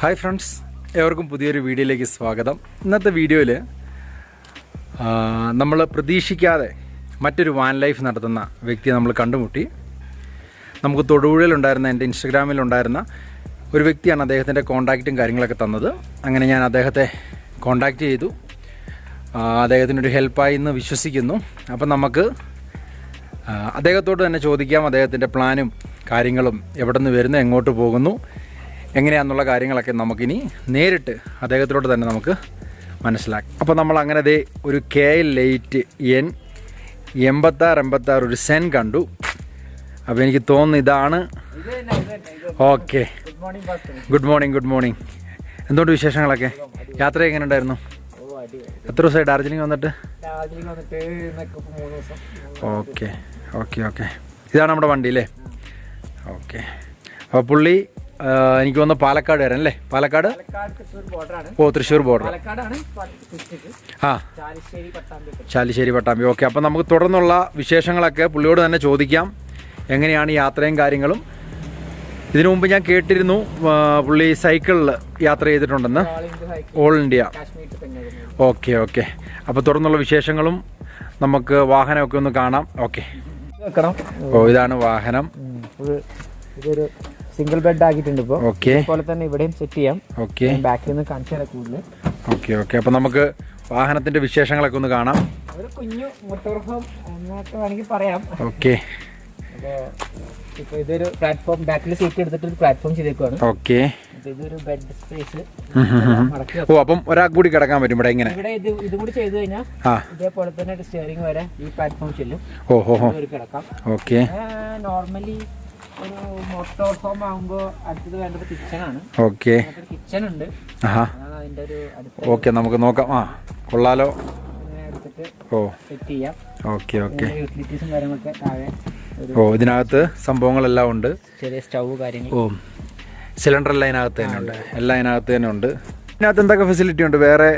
Hi friends ഏവർക്കും പുതിയൊരു വീഡിയോയിലേക്ക് സ്വാഗതം. ഇന്നത്തെ വീഡിയോയിൽ നമ്മൾ പ്രതീക്ഷിക്കാതെ മറ്റൊരു വാൻ ലൈഫ് നടത്തുന്ന വ്യക്തിയെ നമ്മൾ കണ്ടുമുട്ടി. നമുക്ക് തൊടുപുഴയിലുണ്ടായിരുന്ന എന്റെ ഇൻസ്റ്റഗ്രാമിലുണ്ടായിരുന്ന ഒരു വ്യക്തിയാണ് അദ്ദേഹത്തിന്റെ കോണ്ടാക്റ്റും കാര്യങ്ങളൊക്കെ തന്നത്. അങ്ങനെ ഞാൻ അദ്ദേഹത്തെ കോൺടാക്റ്റ് ചെയ്തു. അദ്ദേഹത്തിനൊരു ഹെൽപ്പായി എന്ന് വിശ്വസിക്കുന്നു. അപ്പം നമുക്ക് അദ്ദേഹത്തോട് തന്നെ ചോദിക്കാം അദ്ദേഹത്തിന്റെ പ്ലാനും കാര്യങ്ങളും എവിടെ നിന്ന് വരുന്നു എങ്ങോട്ട് പോകുന്നു. എങ്ങനെയാണെന്നുള്ള കാര്യങ്ങളൊക്കെ നമുക്കിനി നേരിട്ട് അദ്ദേഹത്തിലോട്ട് തന്നെ നമുക്ക് മനസ്സിലാക്കി. അപ്പോൾ നമ്മൾ അങ്ങനെ ദേ ഒരു കെ എൽ എയ്റ്റ് എൻ എൺപത്താറ് എൺപത്താറ് ഒരു സെൻ കണ്ടു. അപ്പോൾ എനിക്ക് തോന്നുന്നു ഇതാണ്. Okay good morning good morning എന്തുകൊണ്ട് വിശേഷങ്ങളൊക്കെ? യാത്ര എങ്ങനെ ഉണ്ടായിരുന്നു എത്ര ദിവസമായി ഡാർജിലിംഗ് വന്നിട്ട്? ഓക്കെ ഓക്കെ ഓക്കെ ഇതാണ് നമ്മുടെ വണ്ടി അല്ലേ? ഓക്കെ അപ്പോൾ പുള്ളി എനിക്ക് വന്ന പാലക്കാട് വരാൻ അല്ലേ? പാലക്കാട്? ഓ തൃശ്ശൂർ ബോർഡർ ആ. ചാലിശ്ശേരി പട്ടാമ്പി ഓക്കെ അപ്പം നമുക്ക് തുടർന്നുള്ള വിശേഷങ്ങളൊക്കെ പുള്ളിയോട് തന്നെ ചോദിക്കാം. എങ്ങനെയാണ് യാത്രയും കാര്യങ്ങളും? ഇതിനു മുമ്പ് ഞാൻ കേട്ടിരുന്നു പുള്ളി സൈക്കിളിൽ യാത്ര ചെയ്തിട്ടുണ്ടെന്ന്. All India okay okay. അപ്പോൾ തുടർന്നുള്ള വിശേഷങ്ങളും നമുക്ക് വാഹനമൊക്കെ ഒന്ന് കാണാം. ഓക്കെ. ഓ ഇതാണ് വാഹനം. ഇതൊരു സിംഗിൾ ബെഡ് ആക്കിയിട്ടുണ്ട് ഇപ്പോ. ഓക്കെ അതുപോലെ തന്നെ ഇവിടെയും സെറ്റ് ചെയ്യാം. ഓക്കെ ബാക്കിൽ നിന്ന് കാണിച്ചു തരാം കൂടുതൽ. ഓക്കെ ഓക്കെ അപ്പോൾ നമുക്ക് വാഹനത്തിന്റെ വിശേഷങ്ങളൊക്കെ ഒന്ന് കാണാം. ഒരു കുഞ്ഞു മോട്ടോർഹോം എന്നൊക്കെ വേണമെങ്കിൽ പറയാം. ഓക്കെ ഇപ്പോൾ ഇതൊരു പ്ലാറ്റ്ഫോം ബാക്കിൽ സീറ്റ് എടുത്തിട്ട് ഒരു പ്ലാറ്റ്ഫോം ചെയ്തേക്കുവാണ്. ഓക്കെ ഇതൊരു ബെഡ് സ്പേസ് ഓ അപ്പം ഒരാൾക്ക് കൂടി കിടക്കാൻ പറ്റും ഇവിടെ ഇങ്ങനെ. ഇവിടെ ഇത് ഇതും കൂടി ചെയ്തു കഴിഞ്ഞാൽ ഇതേപോലെ തന്നെ സ്റ്റിയറിംഗ് വരെ ഈ പ്ലാറ്റ്ഫോം ചെല്ലും. ഓ ഹോ ഹോ. കിടക്കാം. ഓക്കെ നോർമലി ഒരു മോട്ടോർ ഹോം ആകുമ്പോൾ അടുത്തത് വേണ്ടത് കിച്ചൺ ആണ്. ഓക്കെ കിച്ചൺ ഉണ്ട്. ആഹാ. അതിന്റെ ഒരു ഓക്കെ നമുക്ക് നോക്കാം. ആ കൊള്ളാലോ. ഓ. സെറ്റ് ചെയ്യാം. ഓക്കെ ഓക്കെ യൂട്ടിലിറ്റീസും കാര്യങ്ങളൊക്കെ താഴെ ഒരു ഓ ഇതിനകത്ത് സംഭവങ്ങളെല്ലാം ഉണ്ട്. ചെറിയ സ്റ്റൗ കാര്യങ്ങൾ. ഓ സിലിണ്ടർ എല്ലാം ഇതിനകത്ത് തന്നെ ഉണ്ട്. എല്ലാം ഇതിനകത്ത് തന്നെ ഉണ്ട്. ഇതിനകത്ത് എന്തൊക്കെ ഫെസിലിറ്റി ഉണ്ട്? വേറെ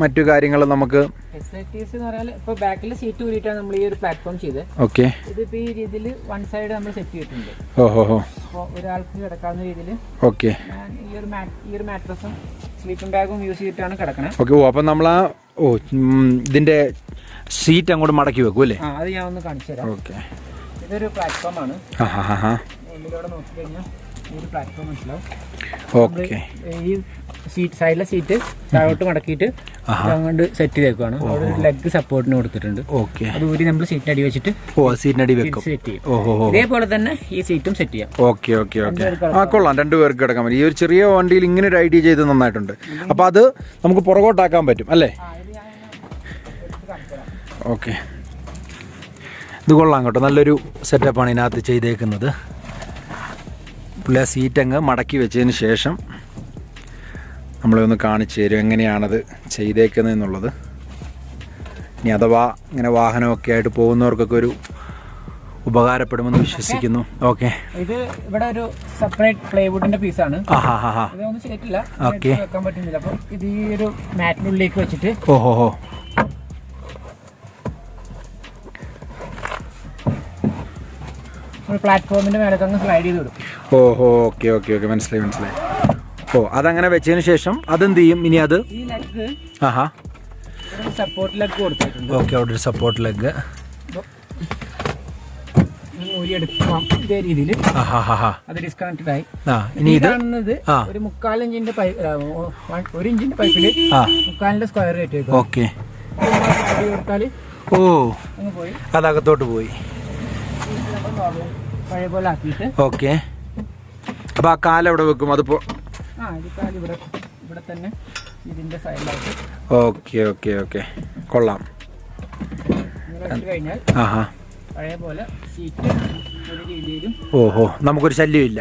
മറ്റു കാര്യങ്ങൾ നമുക്ക് ഇതിന്റെ ഇപ്പോൾ ബാക്കിൽ സീറ്റ് നമ്മൾ ഈ ഒരു പ്ലാറ്റ്ഫോം ചെയ്തത് ഓക്കെ ഇതിപ്പോൾ ഈ രീതിയിൽ വൺ സൈഡ് നമ്മൾ സെറ്റ് ചെയ്തിട്ടുണ്ട്. ഓ ഹോ ഹോ. അപ്പോൾ ഒരാൾക്ക് കിടക്കാവുന്ന രീതിയിൽ ഓക്കെ ഈ ഒരു ഈ ഒരു മാട്രസും സ്ലീപ്പിംഗ് ബാഗും യൂസ് ചെയ്തിട്ടാണ് കിടക്കണേ. ഓക്കെ ഓ അപ്പം നമ്മൾ ആ ഓ ഇതിന്റെ സീറ്റ് അങ്ങോട്ട് മടക്കി വെക്കും അല്ലേ? അത് ഞാൻ ഒന്ന് കാണിച്ചു തരാം ഓക്കെ ഇതൊരു പ്ലാറ്റ്ഫോം ആണ്. ആ ഹാ ഹാ ഹാ. നോക്കിക്കഴിഞ്ഞാൽ ഈ ഒരു പ്ലാറ്റ്ഫോം മനസ്സിലാവും ഓക്കെ ഈ സീറ്റ് സൈഡിലെ സീറ്റ് താഴോട്ട് മടക്കിയിട്ട് അങ്ങോട്ട് സെറ്റ് ചെയ്തേക്കുവാണ്. അവിടെ ഒരു ലെഗ് സപ്പോർട്ടിന് കൊടുത്തിട്ടുണ്ട്. ഓക്കെ അത് ഊരി നമ്മൾ സീറ്റ് അടി വെച്ചിട്ട് ഓ സീറ്റിനടി വെക്കും. സെറ്റ് ചെയ്യും. ഇതേപോലെ തന്നെ ഈ സീറ്റും സെറ്റ് ചെയ്യാം. ഓക്കെ ഓക്കെ ഓക്കെ ആ കൊള്ളാം. രണ്ടുപേർക്ക് കിടക്കാൻ പറ്റും ഈ ഒരു ചെറിയ വണ്ടിയിൽ ഇങ്ങനെ ഒരു ഐഡിയ ചെയ്ത് നന്നായിട്ടുണ്ട്. അപ്പോൾ അത് നമുക്ക് പുറകോട്ടാക്കാൻ പറ്റും അല്ലേ? ഓക്കെ ഇത് കൊള്ളാം കേട്ടോ. നല്ലൊരു സെറ്റപ്പാണ് ഇതിനകത്ത് ചെയ്തേക്കുന്നത്. പുള്ളി ആ സീറ്റ് അങ്ങ് മടക്കി വെച്ചതിന് ശേഷം നമ്മളെ ഒന്ന് കാണിച്ചു തരും എങ്ങനെയാണത് ചെയ്തേക്കുന്നതെന്നുള്ളത്. ഇനി അഥവാ ഇങ്ങനെ വാഹനമൊക്കെ ആയിട്ട് പോകുന്നവർക്കൊക്കെ ഒരു ഉപകാരപ്പെടുമെന്ന് വിശ്വസിക്കുന്നു. ഓക്കെ. ഇത് ഇവിടെ ഒരു സെപ്പറേറ്റ് പ്ലൈവുഡിന്റെ പീസ് ആണ്. ഇതൊന്നും ചെയ്തിട്ടില്ല. ഓക്കെ. വെക്കാൻ പറ്റുന്നില്ല. അപ്പം ഇത് ഈ ഒരു മാറ്റിനുള്ളിലേക്ക് വെച്ചിട്ട് ഓ പ്ലാറ്റ്ഫോമിന്റെ മേലൊക്കെ സ്ലൈഡ് ചെയ്ത് വിടും. ഓ ഹോ ഓക്കെ ഓക്കെ ഓക്കെ മനസ്സിലായി മനസ്സിലായി. ഓ അതങ്ങനെ വെച്ചതിന് ശേഷം അതെന്ത് ചെയ്യും? ഇനി അത്? ഈ ലെഗ് ആഹാ. സപ്പോർട്ട് ലെഗ് കൊടുത്തിട്ടുണ്ട്. ഓക്കെ അവിടെ ഒരു സപ്പോർട്ട് ലെഗ് ഇതേ രീതിയിൽ അത് ഡിസ്കണക്റ്റഡ് ആയി. ഇനി കാണുന്നത് ഒരു മുക്കാൽ ഇഞ്ചിന്റെ പൈപ്പ് ഒരു ഇഞ്ചിന്റെ പൈപ്പിൽ മുക്കാലിന്റെ സ്ക്വയർ റേറ്റ് ഓക്കെ കൊടുത്താൽ ഓ. അതകത്തോട്ട് പോയി. പഴയ പോലെ ആക്കിയിട്ട്. ഓക്കെ. അപ്പോൾ ആ കാല എവിടെ വെക്കും? അതിപ്പോൾ ആ ഈ കാൽ ഇവിടെ ഇവിടെ തന്നെ സൈഡിലായിട്ട്. Okay okay okay. കൊള്ളാം. കഴിഞ്ഞാൽ ആഹാ. പഴയ പോലെ സീറ്റ് ഒരു രീതിയിലും ഓഹോ നമുക്കൊരു ശല്യമില്ല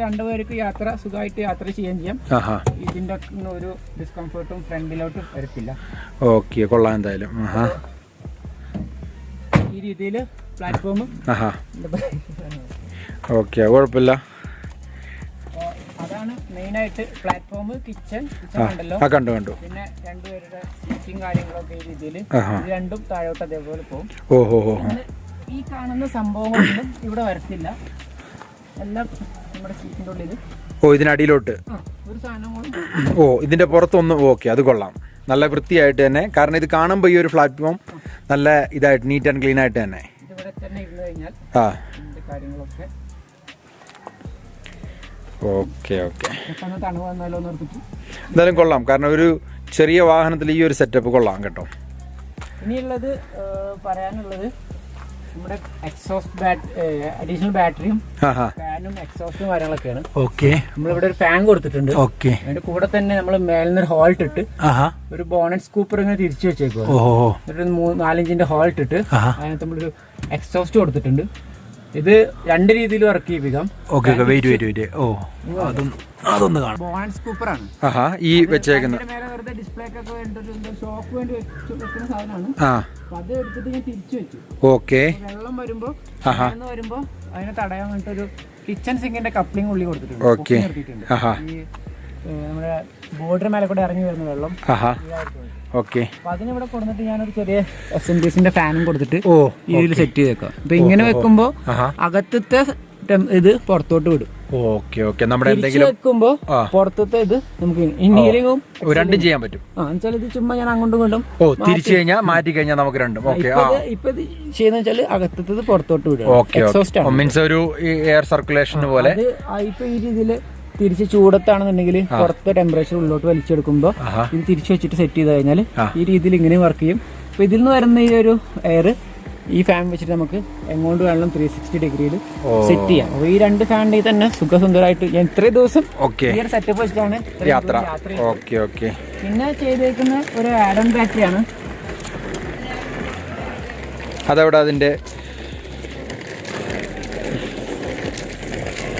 രണ്ടുപേർക്ക് യാത്ര സുഖമായിട്ട് യാത്ര ചെയ്യാൻ ചെയ്യാം. ഇതിന്റെ ഒരു ഡിസ്കംഫർട്ടും ഫ്രണ്ടിലോട്ടും വരത്തില്ല. ഓക്കെ കൊള്ളാം എന്തായാലും. ഈ രീതിയിൽ പ്ലാറ്റ്ഫോമും. ആഹാ. ഓക്കെ കുഴപ്പമില്ല. അതാണ് മെയിനായിട്ട് പ്ലാറ്റ്ഫോം കിച്ചൺ ഉണ്ടല്ലോ. കണ്ടു കണ്ടു. പിന്നെ രണ്ടുപേരുടെ സീറ്റിംഗ് കാര്യങ്ങളൊക്കെ ഈ രീതിയിൽ രണ്ടും താഴോട്ട് അതേപോലെ പോകും ഓഹോ ഈ കാണുന്ന സംഭവങ്ങളൊന്നും ഇവിടെ വരത്തില്ല. എല്ലാം നമ്മുടെ സീറ്റിന്റെ ഉള്ളിൽ ഓ ഇതിനടിയിലോട്ട്. ഓ ഇതിന്റെ പുറത്തൊന്നും ഓക്കെ അത് കൊള്ളാം. നല്ല വൃത്തിയായിട്ട് തന്നെ. കാരണം ഇത് കാണുമ്പോൾ ഈ ഒരു പ്ലാറ്റ്ഫോം നല്ല ഇതായിട്ട് നീറ്റ് ആൻഡ് ക്ലീൻ ആയിട്ട് തന്നെ. ആ. Okay okay. എന്തായാലും കൊള്ളാം. കാരണം ഒരു ചെറിയ വാഹനത്തിൽ ഈ ഒരു സെറ്റപ്പ് കൊള്ളാം കേട്ടോ. ഇനിയുള്ളത് പറയാനുള്ളത് നമ്മുടെ എക്സോസ്റ്റ് ബാറ്റ് അഡീഷണൽ ബാറ്ററിയും ഫാനും എക്സോസ്റ്റും കാര്യങ്ങളൊക്കെയാണ്. ഓക്കെ. നമ്മളിവിടെ ഒരു ഫാൻ കൊടുത്തിട്ടുണ്ട്. ഓക്കെ. അതിന്റെ കൂടെ തന്നെ നമ്മൾ മേലിന്ന് ഒരു ഹോൾട്ട് ഇട്ട് ഒരു ബോണറ്റ് സ്കൂപ്പർ ഇങ്ങനെ തിരിച്ചു എന്നിട്ട് ഒരു നാലഞ്ചിന്റെ ഹോൾട്ട് ഇട്ട് അതിനകത്ത് നമ്മളൊരു എക്സോസ്റ്റ് കൊടുത്തിട്ടുണ്ട്. ഇത് രണ്ട് രീതിയിൽ വർക്ക് ചെയ്യിപ്പിക്കാം ഓക്കെ വെയിറ്റ് വെയിറ്റ് വെയിറ്റ് ഓ അതൊന്ന് അതൊന്ന് കാണാം. ബോണറ്റ് സ്കൂപ്പറാണ് ആഹാ ഈ വെച്ചേക്കുന്ന ആ. അത് എടുത്തിട്ട് ഞാൻ തിരിച്ചു വെച്ചു ഓക്കെ. വെള്ളം വരുമ്പോ വരുമ്പോ അതിനെ തടയാൻ വേണ്ടിട്ട് ഒരു കിച്ചൺ സിങ്കിന്റെ കപ്ലിംഗ് ഉള്ളി കൊടുത്തിട്ടുണ്ട്. ഓക്കെ. നമ്മുടെ ബോർഡർ മേലെ കൂടെ ഇറങ്ങി വരുന്ന വെള്ളം. ഓക്കെ. അതിനിവിടെ കൊടുത്തിട്ട് ഞാനൊരു ചെറിയ എസ് എൻ ഡിസിന്റെ ഫാനും കൊടുത്തിട്ട് ഓ ഇതിൽ സെറ്റ് ചെയ്തേക്കാം. അപ്പൊ ഇങ്ങനെ വെക്കുമ്പോ അകത്തത്തെ ഇത് പുറത്തോട്ട് വിടും. Okay okay. നമ്മുടെ എന്തെങ്കിലും വെക്കുമ്പോ പുറത്തത്തെ ഇത് നമുക്ക് ഇൻഹീലിങ്ങും ഓ, രണ്ടും ചെയ്യാൻ പറ്റും. ആ എന്നുവെച്ചാൽ ഇത് ചുമ്മാ ഞാൻ അങ്ങോട്ടും ഇങ്ങോട്ടും ഓ തിരിച്ചു കഴിഞ്ഞാൽ മാറ്റി കഴിഞ്ഞാൽ നമുക്ക് രണ്ടും. ഓക്കെ ഇപ്പൊ ഇത് ചെയ്യുന്ന വെച്ചാൽ അകത്തത് പുറത്തോട്ട് വിടും ഓക്കെ മീൻസ് ഒരു എയർ സർക്കുലേഷൻ പോലെ. ഇപ്പൊ ഈ രീതിയിൽ തിരിച്ച് ചൂടത്താണെന്നുണ്ടെങ്കിൽ പുറത്തെ ടെമ്പറേച്ചർ ഉള്ളോട്ട് വലിച്ചെടുക്കുമ്പോ ഇത് തിരിച്ചു വെച്ചിട്ട് സെറ്റ് ചെയ്ത് കഴിഞ്ഞാൽ ഈ രീതിയിൽ ഇങ്ങനെ വർക്ക് ചെയ്യും. അപ്പൊ ഇതിൽ നിന്ന് വരുന്ന ഈ ഒരു എയർ ഈ ഫാൻ വെച്ചിട്ട് നമുക്ക് എങ്ങോട്ട് വേണമെങ്കിലും ത്രീ സിക്സ്റ്റി ഡിഗ്രിയിൽ സെറ്റ് ചെയ്യാം. അപ്പൊ ഈ രണ്ട് ഫാനിൽ തന്നെ സുഖസുന്ദരമായിട്ട് ഞാൻ ഇത്രയും ദിവസം ഓക്കെ. ഈ ഒരു സെറ്റപ്പ് വെച്ചിട്ടാണ് യാത്ര. Okay okay. പിന്നെ ചെയ്തേക്കുന്ന ഒരു ആഡം ബാറ്ററി ആണ്. അതവിടെ അതിന്റെ?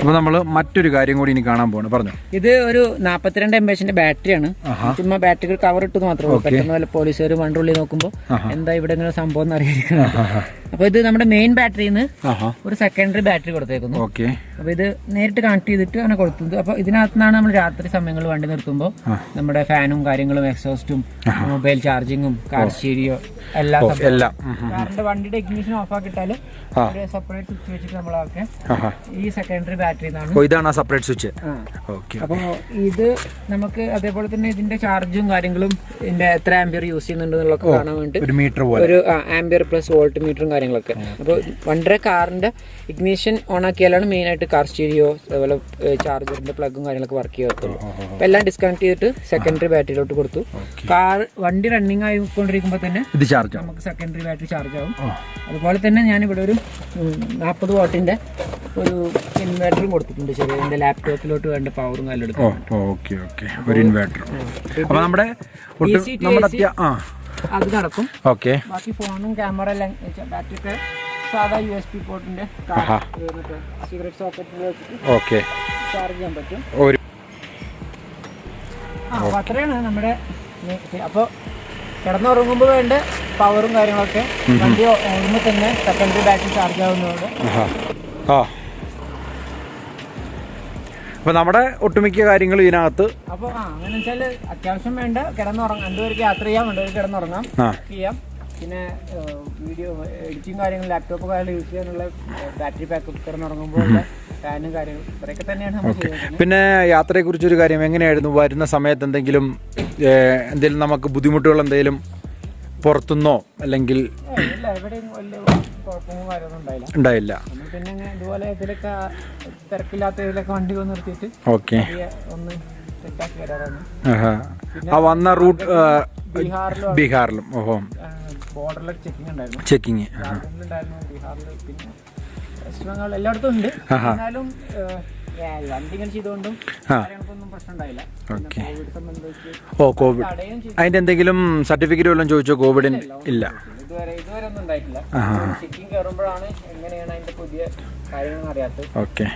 അപ്പോൾ നമ്മൾ മറ്റൊരു കാര്യം കൂടി ഇനി കാണാൻ പോകണം പറഞ്ഞു. ഇത് ഒരു നാപ്പത്തിരണ്ട് എം എച്ചിന്റെ ബാറ്ററിയാണ് ചുമ്മാ ബാറ്ററി കവർ ഇട്ടത് മാത്രമേ ഉള്ളൂ. പെട്ടെന്ന് വല്ല പോലീസുകാർ നോക്കുമ്പോൾ എന്താ ഇവിടെ ഇങ്ങനെ സംഭവം എന്ന് അറിയാം അപ്പൊ ഇത് നമ്മുടെ മെയിൻ ബാറ്ററിന്ന് ഒരു സെക്കൻഡറി ബാറ്ററി കൊടുത്തേക്കുന്നു. ഓക്കെ. അപ്പൊ ഇത് നേരിട്ട് കണക്ട് ചെയ്തിട്ട് അങ്ങനെ കൊടുത്തത്. അപ്പൊ ഇതിനകത്തുനിന്നാണ് നമ്മൾ രാത്രി സമയങ്ങളിൽ വണ്ടി നിർത്തുമ്പോൾ നമ്മുടെ ഫാനും കാര്യങ്ങളും എക്സോസ്റ്റും മൊബൈൽ ചാർജിങ്ങും കാർ സ്റ്റീരിയോ എല്ലാ. എല്ലാം. വണ്ടിയുടെ ഇഗ്നിഷൻ ഓഫ് ആക്കിയിട്ടാൽ ആ. ഒരു സെപ്പറേറ്റ് സ്വിച്ച് വെച്ചിട്ട് നമ്മളൊക്കെ ഈ സെക്കൻഡറി ബാറ്ററി ഓ ഇതാണ് ആ സെപ്പറേറ്റ് സ്വിച്ച് അപ്പോൾ ഇത് നമുക്ക് അതേപോലെ തന്നെ ഇതിന്റെ ചാർജും കാര്യങ്ങളും ഇതിന്റെ എത്ര ആംബിയർ യൂസ് ചെയ്യുന്നുണ്ട് എന്നുള്ളതൊക്കെ കാണാൻ വേണ്ടി ഒരു മീറ്റർ പോലെ. ഒരു ആംബിയർ പ്ലസ് വോൾട്ട് മീറ്ററും കാര്യങ്ങളൊക്കെ. അപ്പോൾ വണ്ടര കാറിന്റെ ഇഗ്നീഷൻ ഓൺ ആക്കിയാലാണ് മെയിൻ ആയിട്ട് കാർ സ്റ്റീരിയോ അതുപോലെ ചാർജറിന്റെ പ്ലഗും കാര്യങ്ങളൊക്കെ വർക്ക് ചെയ്യത്തുള്ളൂ. അപ്പോൾ എല്ലാം ഡിസ്കണക്ട് ചെയ്തിട്ട് സെക്കൻഡറി ബാറ്ററിയിലോട്ട് കൊടുത്തു. കാർ വണ്ടി റണ്ണിങ് ആയിക്കൊണ്ടിരിക്കുമ്പോൾ തന്നെ ഇത് ചാർജ് നമുക്ക് സെക്കൻഡറി ബാറ്ററി ചാർജ് ആവും. അതുപോലെ തന്നെ ഞാനിവിടെ ഒരു നാൽപ്പത് വാട്ടിന്റെ ഒരു ഇൻവേർട്ടറും കൊടുത്തിട്ടുണ്ട്. ചെറിയ എന്റെ ലാപ്ടോപ്പിലോട്ട് വേണ്ട പവറും എടുക്കും ഓക്കെ ഓക്കെ. ഒരു ഇൻവെർട്ടർ അപ്പോൾ നമ്മുടെ നമ്മുടെ ആ. അത് നടക്കും. ഓക്കെ. ബാക്കി ഫോണും ക്യാമറ എല്ലാം ബാറ്ററി ഒക്കെ സാധാ യു എസ് പി പോർട്ടിന്റെ സിഗരറ്റ് സോക്കറ്റിൽ വെച്ചിട്ട് ഓക്കെ. ചാർജ് ചെയ്യാൻ പറ്റും. ആ അപ്പോൾ അത്രയാണ് നമ്മുടെ അപ്പോൾ കിടന്നുറങ്ങുമ്പോൾ വേണ്ട പവറും കാര്യങ്ങളൊക്കെ. വണ്ടി ഓടുമ്പോൾ തന്നെ സെക്കൻഡറി ബാറ്ററി ചാർജ് ആവുന്നതുകൊണ്ട്. ആ. അപ്പോൾ നമ്മുടെ ഒട്ടുമിക്ക കാര്യങ്ങളും ഇതിനകത്ത് അപ്പോൾ ആ അങ്ങനെ വെച്ചാൽ അത്യാവശ്യം വേണ്ട. കിടന്നുറങ്ങാം. രണ്ടുപേർക്ക് യാത്ര ചെയ്യാം. രണ്ടുപേർക്ക് കിടന്നുറങ്ങാം. ആ. ചെയ്യാം. പിന്നെ വീഡിയോ എഡിറ്റിംഗ് കാര്യങ്ങൾ ലാപ്ടോപ്പ് കാര്യങ്ങൾ യൂസ് ചെയ്യാനുള്ള ബാറ്ററി ബാക്കപ്പ് കിടന്നുറങ്ങുമ്പോൾ പിന്നെ ഫാനും കാര്യങ്ങളും ഇത്രയൊക്കെ തന്നെയാണ് നമ്മൾ ചെയ്യുന്നത് പിന്നെ യാത്രയെക്കുറിച്ചൊരു കാര്യം എങ്ങനെയായിരുന്നു? വരുന്ന സമയത്ത് എന്തെങ്കിലും എന്തെങ്കിലും നമുക്ക് ബുദ്ധിമുട്ടുകൾ എന്തെങ്കിലും പുറത്തുനിന്നോ അല്ലെങ്കിൽ ഉണ്ടായില്ല. പിന്നെ ഇതുപോലെ ഇതിലൊക്കെ തിരക്കില്ലാത്ത ഇതിലൊക്കെ വണ്ടി വന്ന് നിർത്തിയിട്ട് ഓക്കെ. ഒന്ന് സെറ്റാക്കി വരാറാണ്. ആ വന്ന റൂട്ട് ബീഹാറിലും ബീഹാറിലും ഓഹോ. ബോർഡറിലൊക്കെ ചെക്കിംഗ് ഉണ്ടായിരുന്നു. ചെക്കിങ് ജാർഖണ്ഡിലുണ്ടായിരുന്നു ബീഹാറിൽ പിന്നെ എല്ലായിടത്തും ഉണ്ട്. എന്നാലും ഓക്കെ. ഓ കോവിഡ് അതിന്റെ എന്തെങ്കിലും സർട്ടിഫിക്കറ്റ് വല്ലതും ചോദിച്ചോ? കോവിഡിന് ഇല്ല ഓക്കെ.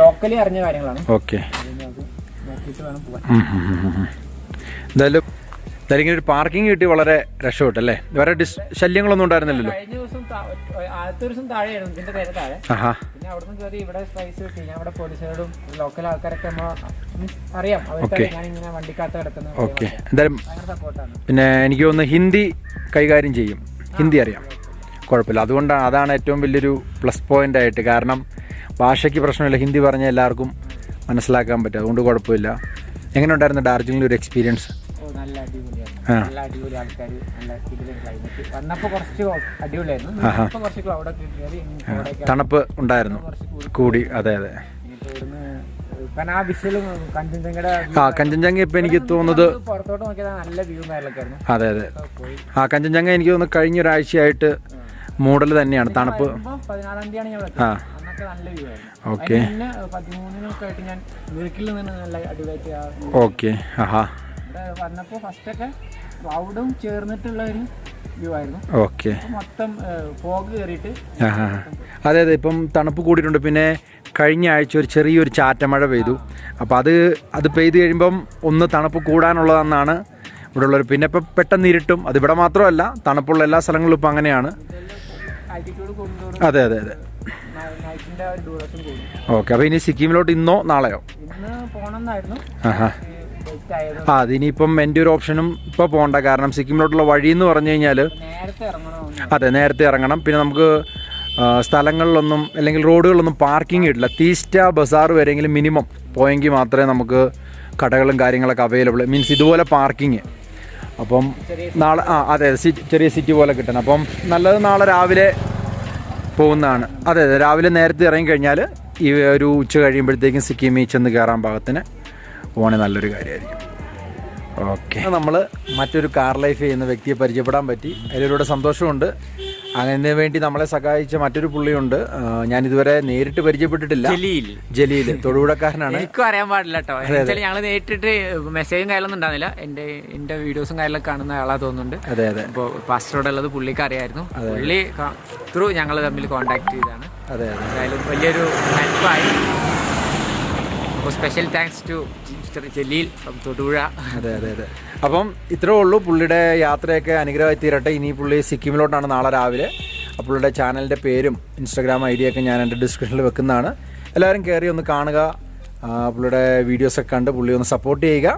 ലോക്കലി അറിഞ്ഞ കാര്യങ്ങളാണ്. എന്തായാലും എന്തായാലും ഇങ്ങനെ ഒരു പാർക്കിംഗ് കിട്ടി വളരെ രക്ഷപ്പെട്ടല്ലേ? വേറെ ഡിസ് ശല്യങ്ങളൊന്നും ഉണ്ടായിരുന്നില്ലല്ലോ. കഴിഞ്ഞ ദിവസം ആദ്യത്തെ ദിവസം താഴെയായിരുന്നു ഇതിന്റെ നേരെ താഴെ. പിന്നെ കയറി ഇവിടെ സ്പൈസ് കിട്ടി. ഞാൻ ഇവിടെ പോലീസുകാരോടും ലോക്കൽ ആൾക്കാരൊക്കെ അറിയാം. Okay. അവർക്ക് ഞാൻ ഇങ്ങനെ വണ്ടിക്കകത്ത് കിടക്കുന്നത് ഓക്കെ എന്തായാലും പിന്നെ എനിക്ക് ഒന്ന് ഹിന്ദി കൈകാര്യം ചെയ്യും. ഹിന്ദി അറിയാം. കുഴപ്പമില്ല. അതുകൊണ്ടാണ് അതാണ് ഏറ്റവും വലിയൊരു പ്ലസ് പോയിന്റ് ആയിട്ട്. കാരണം ഭാഷയ്ക്ക് പ്രശ്നമില്ല. ഹിന്ദി പറഞ്ഞാൽ എല്ലാവർക്കും മനസ്സിലാക്കാൻ പറ്റും. അതുകൊണ്ട് കുഴപ്പമില്ല. എങ്ങനെ ഉണ്ടായിരുന്നു ഡാർജിലിംഗിൽ ഒരു എക്സ്പീരിയൻസ് നല്ല അടിപൊളി ആൾക്കാർ നല്ല ഇതിലും ക്ലൈമറ്റ് വന്നപ്പോൾ കുറച്ച് അടിപൊളിയായിരുന്നു. ആഹാ. ഇപ്പൊ കുറച്ച് ക്ലൗഡൊക്കെ കയറി തണുപ്പ് ഉണ്ടായിരുന്നു. കൂടി അതെ അതെ. ആ കഞ്ചൻജംഗ ഇപ്പം എനിക്ക് തോന്നുന്നത് അതെ അതെ. ആ കഞ്ചൻജംഗ എനിക്ക് തോന്നുന്നു കഴിഞ്ഞ ഒരാഴ്ചയായിട്ട് മൂടൽ തന്നെയാണ്. തണുപ്പ്. ആ. ഓക്കെ. ഓക്കെ. ആഹാ. ഇവിടെ വന്നപ്പോൾ ഫസ്റ്റൊക്കെ ക്ലൗഡും ചേർന്നിട്ടുള്ള ഒരു വ്യൂ ആയിരുന്നു. ഓക്കെ മൊത്തം ഫോഗ് കയറിയിട്ട് അതെ അതെ ഇപ്പം തണുപ്പ് കൂടിയിട്ടുണ്ട്. പിന്നെ കഴിഞ്ഞ ആഴ്ച ഒരു ചെറിയൊരു ചാറ്റമഴ പെയ്തു. അപ്പോൾ അത് അത് പെയ്ത് കഴിയുമ്പം ഒന്ന് തണുപ്പ് കൂടാനുള്ളതെന്നാണ് ഇവിടെ ഉള്ളവർ പിന്നെ ഇപ്പം പെട്ടെന്ന് ഇരുട്ടും. അത് ഇവിടെ മാത്രമല്ല തണുപ്പുള്ള എല്ലാ സ്ഥലങ്ങളിലും ഇപ്പം അങ്ങനെയാണ്. അതെ അതെ അതെ. ഓക്കെ അപ്പോൾ ഇനി സിക്കിമിലോട്ട് ഇന്നോ നാളെയോ ഇന്ന് പോകണമെന്നായിരുന്നു ആ അതിനിപ്പം എന്റെ ഒരു ഓപ്ഷനും ഇപ്പോൾ പോകണ്ട കാരണം സിക്കിമിലോട്ടുള്ള വഴി എന്ന് പറഞ്ഞു കഴിഞ്ഞാൽ അതെ നേരത്തെ ഇറങ്ങണം. പിന്നെ നമുക്ക് സ്ഥലങ്ങളിലൊന്നും അല്ലെങ്കിൽ റോഡുകളിലൊന്നും പാർക്കിംഗ് ഇടില്ല. തീസ്റ്റ ബസാർ വരെയെങ്കിലും മിനിമം പോയെങ്കിൽ മാത്രമേ നമുക്ക് കടകളും കാര്യങ്ങളൊക്കെ അവൈലബിൾ മീൻസ് ഇതുപോലെ പാർക്കിങ് അപ്പം നാളെ ആ അതെ ചെറിയ സിറ്റി പോലെ കിട്ടണം. അപ്പം നല്ലത് നാളെ രാവിലെ പോകുന്നതാണ്. അതെ അതെ രാവിലെ നേരത്തെ ഇറങ്ങിക്കഴിഞ്ഞാൽ ഈ ഒരു ഉച്ച കഴിയുമ്പോഴത്തേക്കും സിക്കിമിൽ ചെന്ന് കയറാൻ പാകത്തിന് പോകണേ നല്ലൊരു കാര്യമായിരിക്കും ഓക്കെ. നമ്മൾ മറ്റൊരു കാർ ലൈഫ് ചെയ്യുന്ന വ്യക്തിയെ പരിചയപ്പെടാൻ പറ്റി. അതിലൂടെ സന്തോഷമുണ്ട്. അതിനു വേണ്ടി നമ്മളെ സഹായിച്ച മറ്റൊരു പുള്ളിയുണ്ട്. ഞാൻ ഇതുവരെ നേരിട്ട് പരിചയപ്പെട്ടിട്ടില്ല. ജലീൽ ജലീൽ തൊടുപുഴക്കാരനാണ്. എനിക്കും അറിയാൻ പാടില്ല കേട്ടോ. ഞങ്ങൾ നേരിട്ടിട്ട് മെസ്സേജും കാര്യങ്ങളൊന്നും ഉണ്ടാകുന്നില്ല എന്റെ എന്റെ വീഡിയോസും കാര്യങ്ങളൊക്കെ കാണുന്ന ആളാ തോന്നുന്നുണ്ട്. അതെ അതെ. അപ്പോൾ പാസ്റ്ററോട് ഉള്ളത് പുള്ളിക്ക് അറിയായിരുന്നു. പുള്ളി ത്രൂ ഞങ്ങൾ തമ്മിൽ കോൺടാക്ട് ചെയ്താണ്. അതെ അതെ. എന്തായാലും വലിയൊരു ഹെൽപ്പായി അപ്പോൾ special thanks to mister Jaleel from Thodupuzha അതെ അതെ അതെ. അപ്പം ഇത്രേ ഉള്ളൂ പുള്ളിയുടെ യാത്രയൊക്കെ അനുഗ്രഹമായി തീരട്ടെ. ഇനി പുള്ളി സിക്കിമിലോട്ടാണ് നാളെ രാവിലെ. പുള്ളിയുടെ ചാനലിന്റെ പേരും ഇൻസ്റ്റാഗ്രാം ഐ ഡിയൊക്കെ ഞാൻ എന്റെ ഡിസ്ക്രിപ്ഷനിൽ വെക്കുന്നതാണ്. എല്ലാവരും കയറി ഒന്ന് കാണുക. പുള്ളിയുടെ വീഡിയോസൊക്കെ കണ്ട് പുള്ളി ഒന്ന് സപ്പോർട്ട് ചെയ്യുക.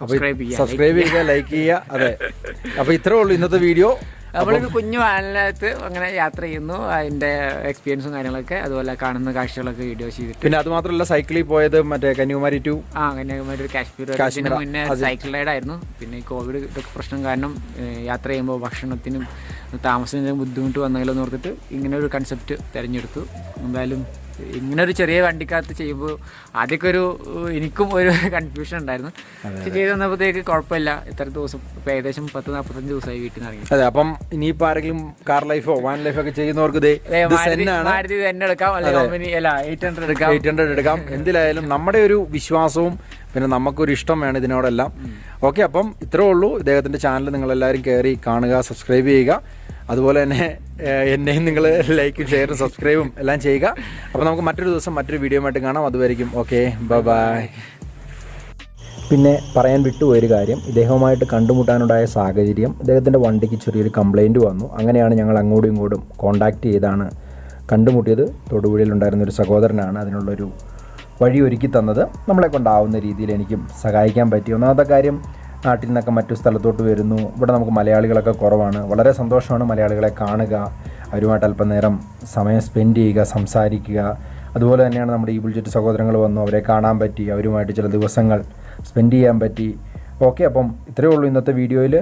അപ്പോൾ സബ്സ്ക്രൈബ് ചെയ്യുക ലൈക്ക് ചെയ്യുക. അതെ. അപ്പോൾ ഇത്രേ ഉള്ളൂ ഇന്നത്തെ വീഡിയോ. നമ്മളൊരു കുഞ്ഞു വാനിനകത്ത് അങ്ങനെ യാത്ര ചെയ്യുന്നു അതിന്റെ എക്സ്പീരിയൻസും കാര്യങ്ങളൊക്കെ അതുപോലെ കാണുന്ന കാഴ്ചകളൊക്കെ വീഡിയോ ചെയ്തിട്ട്. പിന്നെ അത് മാത്രമല്ല സൈക്കിളിൽ പോയത് മറ്റേ കന്യാകുമാരി ടു ആ കന്യാകുമാരി ഒരു കാശ്മീർ കാശ്മീർ, മുന്നേ സൈക്കിൾ റൈഡ് ആയിരുന്നു. പിന്നെ ഈ കോവിഡ് ഇതൊക്കെ പ്രശ്നം കാരണം യാത്ര ചെയ്യുമ്പോൾ ഭക്ഷണത്തിനും താമസത്തിനും ബുദ്ധിമുട്ട് വന്നതിലെന്ന് ഓർത്തിട്ട് ഇങ്ങനെ ഒരു കൺസെപ്റ്റ് തിരഞ്ഞെടുത്തു. എന്തായാലും ഇങ്ങനെ ഒരു ചെറിയ വണ്ടിക്കകത്ത് ചെയ്യുമ്പോൾ ആദ്യമൊക്കെ ഒരു എനിക്കും ഒരു കൺഫ്യൂഷൻ ഉണ്ടായിരുന്നു. പക്ഷെ ചെയ്ത് വന്നപ്പോഴത്തേക്ക് കുഴപ്പമില്ല. ഇത്ര ദിവസം ഇപ്പം ഏകദേശം പത്ത് നാൽപ്പത്തഞ്ച് ദിവസമായി വീട്ടിൽ നിന്ന് ഇറങ്ങി. അതെ അപ്പം ഇനിയിപ്പോൾ ആരെങ്കിലും കാർ ലൈഫോ വാൻ ലൈഫോ ഒക്കെ ചെയ്യുന്നവർക്ക് മാരുതി തന്നെ എടുക്കാം. അല്ലെങ്കിൽ അല്ല എയ്റ്റ് ഹൺഡ്രഡ് എടുക്കാം. എയ്റ്റ് ഹൺഡ്രഡ് എടുക്കാം. എന്തിലായാലും നമ്മുടെ ഒരു വിശ്വാസവും പിന്നെ നമുക്കൊരു ഇഷ്ടം വേണം ഇതിനോടെല്ലാം. ഓക്കെ അപ്പം ഇത്രേ ഉള്ളൂ. ഇദ്ദേഹത്തിന്റെ ചാനൽ നിങ്ങളെല്ലാവരും കയറി കാണുക സബ്സ്ക്രൈബ് ചെയ്യുക. അതുപോലെ തന്നെ എന്നെയും നിങ്ങൾ ലൈക്കും ഷെയറും സബ്സ്ക്രൈബും എല്ലാം ചെയ്യുക. അപ്പോൾ നമുക്ക് മറ്റൊരു ദിവസം മറ്റൊരു വീഡിയോയുമായിട്ട് കാണാം. അതുവരെയും ഓക്കെ ബൈ പിന്നെ പറയാൻ വിട്ടുപോയൊരു കാര്യം ഇദ്ദേഹവുമായിട്ട് കണ്ടുമുട്ടാനുണ്ടായ സാഹചര്യം ഇദ്ദേഹത്തിന്റെ വണ്ടിക്ക് ചെറിയൊരു കംപ്ലൈന്റ് വന്നു. അങ്ങനെയാണ് ഞങ്ങൾ അങ്ങോട്ടും ഇങ്ങോട്ടും കോണ്ടാക്ട് ചെയ്താണ് കണ്ടുമുട്ടിയത്. തൊടുപുഴയിലുണ്ടായിരുന്ന ഒരു സഹോദരനാണ് അതിനുള്ളൊരു വഴി ഒരുക്കി തന്നത്. നമ്മളെ കൊണ്ടാവുന്ന രീതിയിൽ എനിക്കും സഹായിക്കാൻ പറ്റി. ഒന്നാമത്തെ കാര്യം നാട്ടിൽ നിന്നൊക്കെ മറ്റു സ്ഥലത്തോട്ട് വരുന്നു. ഇവിടെ നമുക്ക് മലയാളികളൊക്കെ കുറവാണ്. വളരെ സന്തോഷമാണ് മലയാളികളെ കാണുക അവരുമായിട്ട് അല്പം നേരം സമയം സ്പെൻഡ് ചെയ്യുക സംസാരിക്കുക. അതുപോലെ തന്നെയാണ് നമ്മുടെ ഈ ബുൾജറ്റ് സഹോദരങ്ങൾ വന്നു. അവരെ കാണാൻ പറ്റി അവരുമായിട്ട് ചില ദിവസങ്ങൾ സ്പെൻഡ് ചെയ്യാൻ പറ്റി. ഓക്കെ അപ്പം ഇത്രയേ ഉള്ളൂ ഇന്നത്തെ വീഡിയോയിൽ